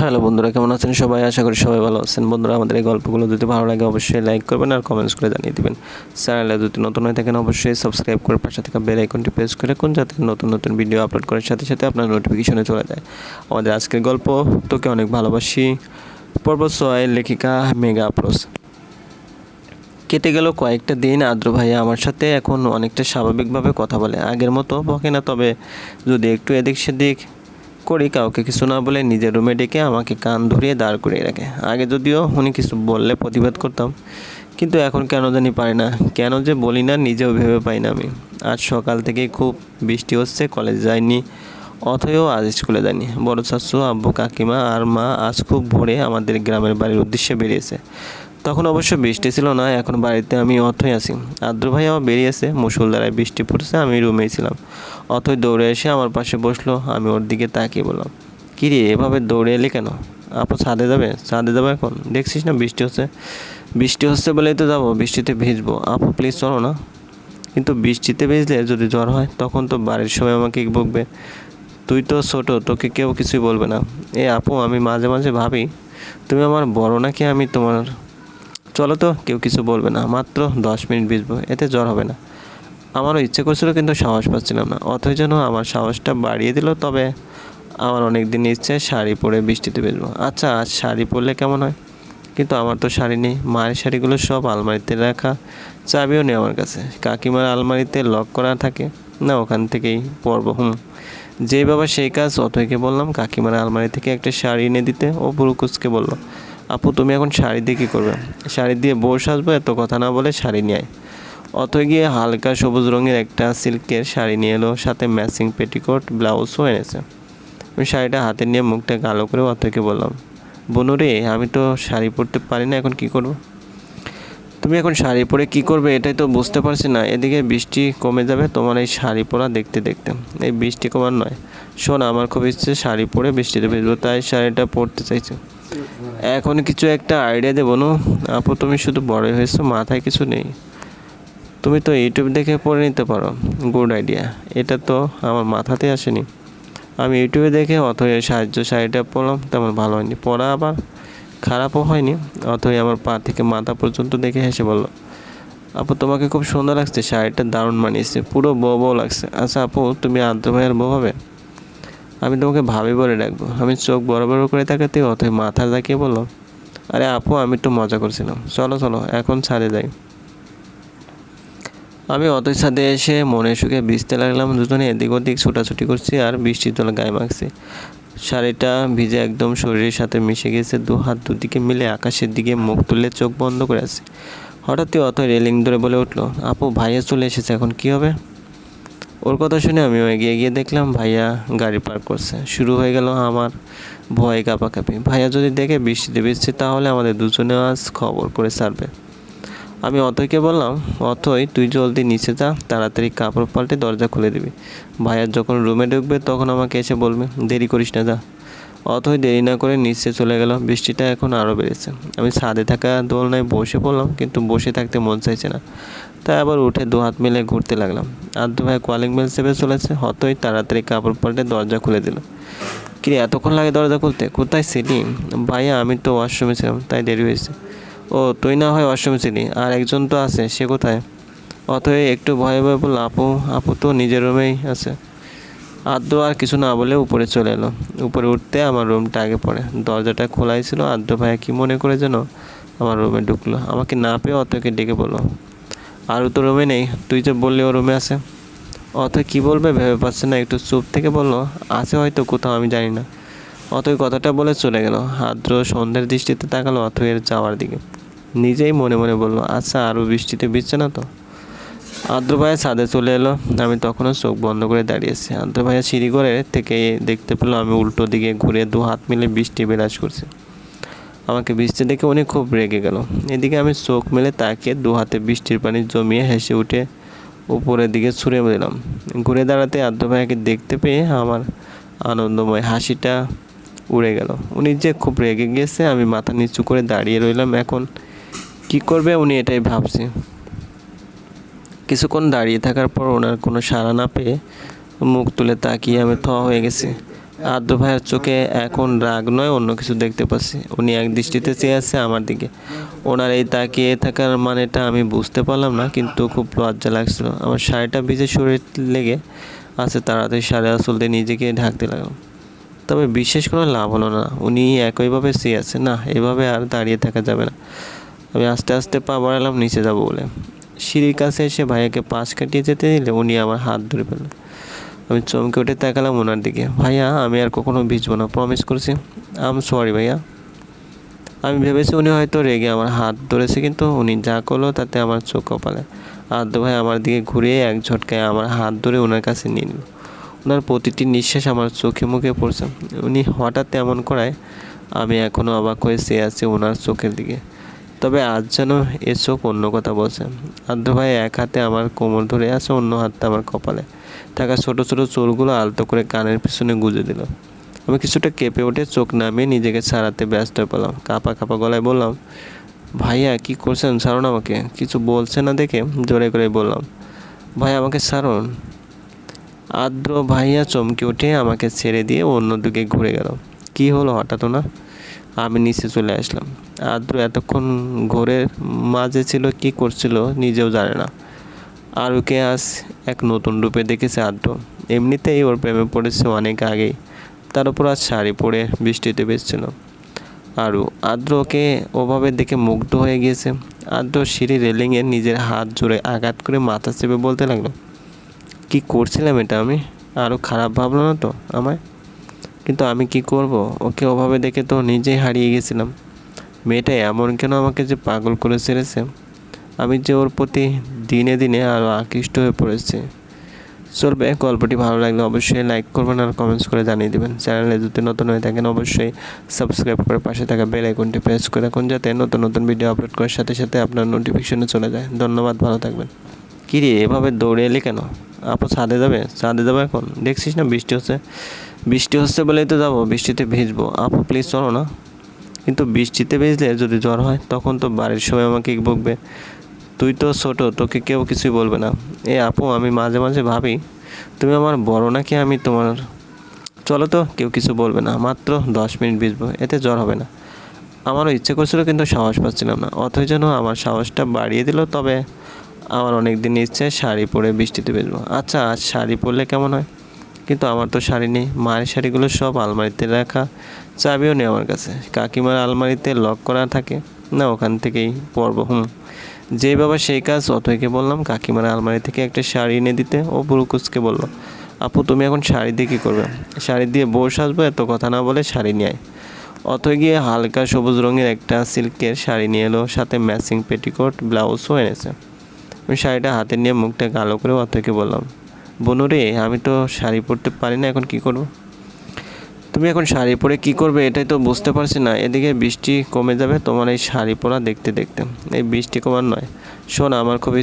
Hello বন্ধুরা, কেমন আছেন সবাই? আশা করি সবাই ভালো আছেন। বন্ধুরা, আমাদের এই গল্পগুলো যদি ভালো লাগে, অবশ্যই লাইক করবেন আর কমেন্টস করে জানিয়ে দিবেন। চ্যানেলে যদি নতুন হয়ে থাকেন, অবশ্যই সাবস্ক্রাইব করে পাশে থাকা বেল আইকনটি প্রেস করে কোন যাতে নতুন নতুন ভিডিও আপলোড করার সাথে সাথে আপনার নোটিফিকেশনে চলে যায়। আমাদের আজকের গল্প, তোকে অনেক ভালোবাসি। পর্ব ছয়, লেখিকা মেগা আপ্রোস কেটে গেল কয়েকটা দিন, আদ্র ভাইয়া আমার সাথে এখন অনেকটা স্বাভাবিকভাবে কথা বলে। আগের মতো বকে না, তবে যদি একটু এদিক সেদিক করি, কাউকে কিছু না বলে নিজের রুমে ডেকে আমাকে কান ধরিয়ে দাঁড় করিয়ে রাখে। আগে যদিও উনি কিছু বললে প্রতিবাদ করতাম, কিন্তু এখন কেন জানি পারি না। কেন যে বলি না, নিজেও ভেবে পাই না আমি। আজ সকাল থেকেই খুব বৃষ্টি হচ্ছে, কলেজ যাইনি, অথয়ও আজ স্কুলে যায়নি বড় শাশু, আব্বু, কাকিমা আর মা আজ খুব ভোরে আমাদের গ্রামের বাড়ির উদ্দেশ্যে বেরিয়েছে। তখন অবশ্য বৃষ্টি ছিল না, এখন বাড়িতে আমি অথই আছি। আদ্র ভাই আমার বেরিয়েছে মুসুলধারায় বৃষ্টি পড়ছে, আমি রুমেই ছিলাম। অথই দৌড়ে এসে আমার পাশে বসল, আমি ওর দিকে তাকিয়ে বললাম, কী রে, এভাবে দৌড়ে এলি কেন? আপু ছাদে যাবে? ছাদে যাব এখন? দেখছিস না বৃষ্টি হচ্ছে? বৃষ্টি হচ্ছে বলেই তো যাব, বৃষ্টিতে ভিজবো। আপু প্লিজ চলো না। কিন্তু বৃষ্টিতে ভিজলে যদি জ্বর হয়, তখন তো বাড়ির সবাই আমাকে বকবে। তুই তো ছোট, তোকে কেউ কিছুই বলবে না। এ আপু, আমি মাঝে মাঝে ভাবি, তুমি আমার বড় নাকি আমি তোমার চলো তো, কেউ কিছু বলবে না। মাত্র দশ মিনিট ভিজবো এতে জ্বর হবে না। আমারও ইচ্ছে করছিল কিন্তু সাহস পাচ্ছিলাম না। অথই যেন আমার সাহসটা বাড়িয়ে দিল, তবে আমার অনেক দিন ইচ্ছে শাড়ি পরে বৃষ্টিতে ভিজবো। আচ্ছা আজ শাড়ি পরলে কেমন হয়? কিন্তু আমার তো শাড়ি নেই। মায়ের শাড়িগুলো সব আলমারিতে রাখা, চাবিও নেই আমার কাছে। কাকিমার আলমারিতে লক করা থাকে, না ওখান থেকেই পরবো, হুম। যে বাবা সেই কাজ, অথইকে বললাম, কাকিমার আলমারি থেকে একটা শাড়ি এনে দিতে। ও বুরুকুচকে বলল আপু, তুমি এখন শাড়ি দিয়ে কী করবে? শাড়ি দিয়ে বউ সাজবো এত কথা না বলে শাড়ি নিয়ে অত গিয়ে হালকা সবুজ রঙের একটা সিল্কের শাড়ি নিয়ে এলো, সাথে ম্যাচিং পেটিকোট ব্লাউজও এনেছে। আমি শাড়িটা হাতে নিয়ে মুখটা কালো করে অতকে বললাম, বনু রে, আমি তো শাড়ি পরতে পারি না, এখন কি করব? তুমি এখন শাড়ি পরে কি করবে, এটাই তো বুঝতে পারছি না। এদিকে বৃষ্টি কমে যাবে, তোমার এই শাড়ি পরা দেখতে দেখতে। এই বৃষ্টি কমার নয়। শোন, আমার খুব ইচ্ছে শাড়ি পরে বৃষ্টিতে ভিজবো, তাই শাড়িটা পরতে চাইছি। এখন কিছু একটা আইডিয়া দেবো, না? আপু, তুমি শুধু বড় হয়েছো, মাথায় কিছু নেই। তুমি তো ইউটিউব দেখে পড়ে নিতে পারো। গুড আইডিয়া এটা তো আমার মাথাতে আসেনি। আমি ইউটিউবে দেখে অথই সাহায্য শাড়িটা পড়লাম তেমন ভালো হয়নি। পড়া আবার খারাপও হয়নি, অথই আমার পা থেকে মাথা পর্যন্ত দেখে হেসে বলল, আপু, তোমাকে খুব সুন্দর লাগছে, শাড়িটা দারুণ মানিয়েছে, পুরো বউ বউ লাগছে। আচ্ছা আপু, তুমি আদ্র ভাইয়ের বউ হবে? আমি তোমাকে ভাবি বলে ডাকবো। আমি চোখ বড় বড় করে তাকাতে অথই মাথা তাকিয়ে বলল, আরে আপু, আমি একটু মজা করছিলাম। চলো চলো, এখন ছাদে যাই। আমি অতই ছাদে এসে মনে সুখে ভিজতে লাগলাম, দুজনে এদিক ওদিক ছোটাছুটি করছি আর বৃষ্টির জল গায়ে মাখছি। শাড়িটা ভিজে একদম শরীরের সাথে মিশে গেছে, দু হাত দুদিকে মিলে আকাশের দিকে মুখ তুলে চোখ বন্ধ করে আছে। হঠাৎই অত রেলিং ধরে বলে উঠল, আপু, ভাইয়া চলে এসেছে, এখন কি হবে? ওর কথা শুনে আমিও এগিয়ে গিয়ে দেখলাম ভাইয়া গাড়ি পার্ক করছে। শুরু হয়ে গেল আমার ভয় কাঁপাকাঁপি। ভাইয়া যদি দেখে বৃষ্টিতে বৃষ্টি তাহলে আমাদের দুজনে আজ খবর করে ছাড়বে। আমি অথইকে বললাম, অথই, তুই জলদি নিচে যা, তাড়াতাড়ি কাপড় পাল্টে দরজা খুলে দিবি। ভাইয়ার যখন রুমে ঢুকবে, তখন আমাকে এসে বলবে, দেরি করিস না, যা। অথই দেরি না করে নিচে চলে গেল বৃষ্টিটা এখন আরও বেড়েছে। আমি ছাদে থাকা দোলনায় বসে পড়লাম, কিন্তু বসে থাকতে মন চাইছে না। তাই আবার উঠে দু হাত মিলে ঘুরতে লাগলাম। আদ্র ভাই কলিং বেল চেপে চলেছে হতই তাড়াতাড়ি কাপড় পাল্টে দরজা খুলে দিল। কিরে, এতক্ষণ লাগে দরজা খুলতে? কোথায় ছিলি? ভাইয়া, আমি তো ওয়াশরুমে ছিলাম, তাই দেরি হয়েছে। ও, তুই না হয় ওয়াশরুমে ছিলি? আর একজন তো আছে, সে কোথায়? অতএব একটু ভয়ে ভয়ে বলল, আপু আপু তো নিজের রুমেই আছে। আদ্র আর কিছু না বলে উপরে চলে এলো। উপরে উঠতে আমার রুমটা আগে পড়ে। দরজাটা খোলাই ছিল, আদ্র ভাইয়া কি মনে করে যেন আমার রুমে ঢুকলো। আমাকে না পেয়ে অতকে ডেকে বলল আরও তো রুমে নেই, তুই যে বললি ও রুমে আছে। অত কি বলবে ভেবে পাচ্ছে না, একটু চুপ থেকে বলল, আছে হয়তো কোথাও, আমি জানি না। অতই কথাটা বলে চলে গেল। আদ্র সন্ধ্যের দৃষ্টিতে তাকালো অথয়ের যাওয়ার দিকে। নিজেই মনে মনে বলল আচ্ছা আরও বৃষ্টিতে ভিজছে না তো? আদ্র ভাইয়া ছাদে চলে এলো। আমি তখনও চোখ বন্ধ করে দাঁড়িয়েছি। আদ্র ভাইয়া সিঁড়ি করে থেকে দেখতে পেল আমি উল্টো দিকে ঘুরে দু হাত মিলে বৃষ্টি বিরাজ করছি। আমাকে বৃষ্টি দেখে উনি খুব রেগে গেল। এদিকে আমি চোখ মেলে তাকিয়ে দু হাতে বৃষ্টির পানি জমিয়ে হেসে উঠে উপরের দিকে ছুঁড়ে দিলাম। ঘুরে দাঁড়াতে আদ্র ভাইয়াকে দেখতে পেয়ে আমার আনন্দময় হাসিটা উড়ে গেল। উনি যে খুব রেগে গিয়েছে আমি মাথা নিচু করে দাঁড়িয়ে রইলাম। এখন কি করবে উনি এটাই ভাবছে। কিছুক্ষণ দাঁড়িয়ে থাকার পর ওনার কোনো সাড়া না পেয়ে মুখ তুলে তাকিয়ে আমি থ হয়ে গেছি। আদ্র ভাইয়ের চোখে এখন রাগ নয়, অন্য কিছু দেখতে পাচ্ছি। উনি এক দৃষ্টিতে চেয়ে আছে আমার দিকে। ওনার এই তাকিয়ে থাকার মানেটা আমি বুঝতে পারলাম না, কিন্তু খুব লজ্জা লাগছিল। আমার শাড়িটা ভিজে শরীর লেগে আছে তাড়াতাড়ি আসল দিয়ে নিজেকে ঢাকতে লাগলাম। তবে বিশেষ কোনো লাভ হলো না। উনি একইভাবে চেয়ে আছে, না, এভাবে আর দাঁড়িয়ে থাকা যাবে না। আমি আস্তে আস্তে পা বাড়ালাম, নিচে যাব বলে। সিঁড়ির কাছে এসে ভাইয়াকে পাশ কাটিয়ে যেতে দিলে উনি আমার হাত ধরে ফেললেন আমি চমকে উঠে তাকালাম ওনার দিকে। ভাইয়া, আমি আর কখনো ভিজবো না প্রমিস করছি। আম সরি ভাইয়া। আমি ভেবেছি উনি হয়তো রেগে আমার হাত ধরেছে, কিন্তু উনি যা করল তাতে আমার চোখ কপালে। আদ্য ভাই আমার দিকে ঘুরিয়ে এক ঝটকায় আমার হাত ধরে ওনার কাছে নিয়ে নিল। ওনার প্রতিটি নিঃশ্বাস আমার চোখে মুখে পড়ছে। উনি হঠাৎ এমন করায় আমি এখনও অবাক হয়ে চেয়ে আছি ওনার চোখের দিকে। তবে আজ যেন এ অন্য কথা বলছে। আদ্য ভাই এক হাতে আমার কোমর ধরে আসে অন্য হাতটা আমার কপালে। থাকা ছোট ছোট চুলগুলো আলতো করে কানের পিছনে গুজে দিল। আমি কিছুটা কেঁপে উঠে চোখ নামিয়ে নিজেকে ছাড়াতে ব্যস্ত হয়ে পেলাম কাঁপা কাঁপা গলায় বললাম, ভাইয়া, কি করছেন? ছাড়ুন আমাকে। কিছু বলছে না দেখে জোরে করে বললাম, ভাই, আমাকে ছাড়ুন। আদ্র ভাইয়া চমকে উঠে আমাকে ছেড়ে দিয়ে অন্যদিকে ঘুরে গেল। কি হলো হঠাৎ না আমি নিচে চলে আসলাম। আদ্র এতক্ষণ ঘোরের মাঝে ছিল, কি করছিল নিজেও জানে না। আর ওকে আজ এক নতুন রূপে দেখেছে আদ্র। এমনিতেই ওর প্রেমে পড়েছে অনেক আগেই। তার উপর আজ শাড়ি পরে বৃষ্টিতে বেসছিল আরও আদ্র ওকে ওভাবে দেখে মুগ্ধ হয়ে গিয়েছে। আদ্র সিঁড়ি রেলিংয়ে নিজের হাত জুড়ে আঘাত করে মাথা চেপে বলতে লাগল, কি করছিলাম এটা আমি? আরও খারাপ ভাবলো না তো আমায়? কিন্তু আমি কি করব? ওকে ওভাবে দেখে তো নিজেই হারিয়ে গেছিলাম। মেয়েটা এমন কেন আমাকে যে পাগল করে ছেড়েছে? আমি যে ওর প্রতি দিনে দিনে আরও আকৃষ্ট হয়ে পড়েছি। চলবে, গল্পটি ভালো লাগলে অবশ্যই লাইক করবেন আর কমেন্টস করে জানিয়ে দেবেন। চ্যানেলে যদি নতুন হয়ে থাকেন, অবশ্যই সাবস্ক্রাইব করে পাশে থাকা বেল আইকনটি প্রেস করে রাখুন, যাতে নতুন নতুন ভিডিও আপলোড করার সাথে সাথে আপনার নোটিফিকেশনে চলে যায়। ধন্যবাদ, ভালো থাকবেন। কী রে এভাবে দৌড়ে এলি কেন? আপু ছাদে যাবে? ছাদে যাব এখন? দেখছিস না বৃষ্টি হচ্ছে? বৃষ্টি হচ্ছে বলেই তো যাব, বৃষ্টিতে ভিজবো। আপু প্লিজ চলো না। কিন্তু বৃষ্টিতে ভিজলে যদি জ্বর হয়, তখন তো বাড়ির সবাই আমাকে বকবে। তুই তো ছোটো, তোকে কেউ কিছুই বলবে না। এ আপু, আমি মাঝে মাঝে ভাবি, তুমি আমার বড় নাকি আমি তোমার? চলো তো, কেউ কিছু বলবে না। মাত্র দশ মিনিট ভিজবো, এতে জ্বর হবে না। আমারও ইচ্ছে করছিল কিন্তু সাহস পাচ্ছিলাম না। অথই যেন আমার সাহসটা বাড়িয়ে দিল তবে আমার অনেক দিন ইচ্ছে শাড়ি পরে বৃষ্টিতে ভিজবো। আচ্ছা আজ শাড়ি পরলে কেমন হয়? কিন্তু আমার তো শাড়ি নেই। মায়ের শাড়িগুলো সব আলমারিতে রাখা, চাবিও নেই আমার কাছে। কাকিমার আলমারিতে লক করা থাকে। না, ওখান থেকেই পরবো, হুম। যে বাবা সেই কাজ অথয়কে বললাম, কাকিমার আলমারি থেকে একটা শাড়ি এনে দিতে। ও বুরুকুসকে বলল, আপু, তুমি এখন শাড়ি দিয়ে কী করবে? শাড়ি দিয়ে বউ সাজবো? এত কথা না বলে শাড়ি নিয়ে অথয় গিয়ে হালকা সবুজ রঙের একটা সিল্কের শাড়ি নিয়ে এলো। সাথে ম্যাচিং পেটিকোট ব্লাউজও এনেছে। আমি শাড়িটা হাতে নিয়ে মুখটা কালো করে অতকে বললাম, বনু রে, আমি তো শাড়ি পরতে পারি না, এখন কি করব? তুমি এখন শাড়ি পরে কি করবে, এটাই তো বুঝতে পারছি না। এদিকে বৃষ্টি কমে যাবে, তোমার এই শাড়ি পরা দেখতে দেখতে। এই বৃষ্টি কমার নয়। শোন, আমার খুব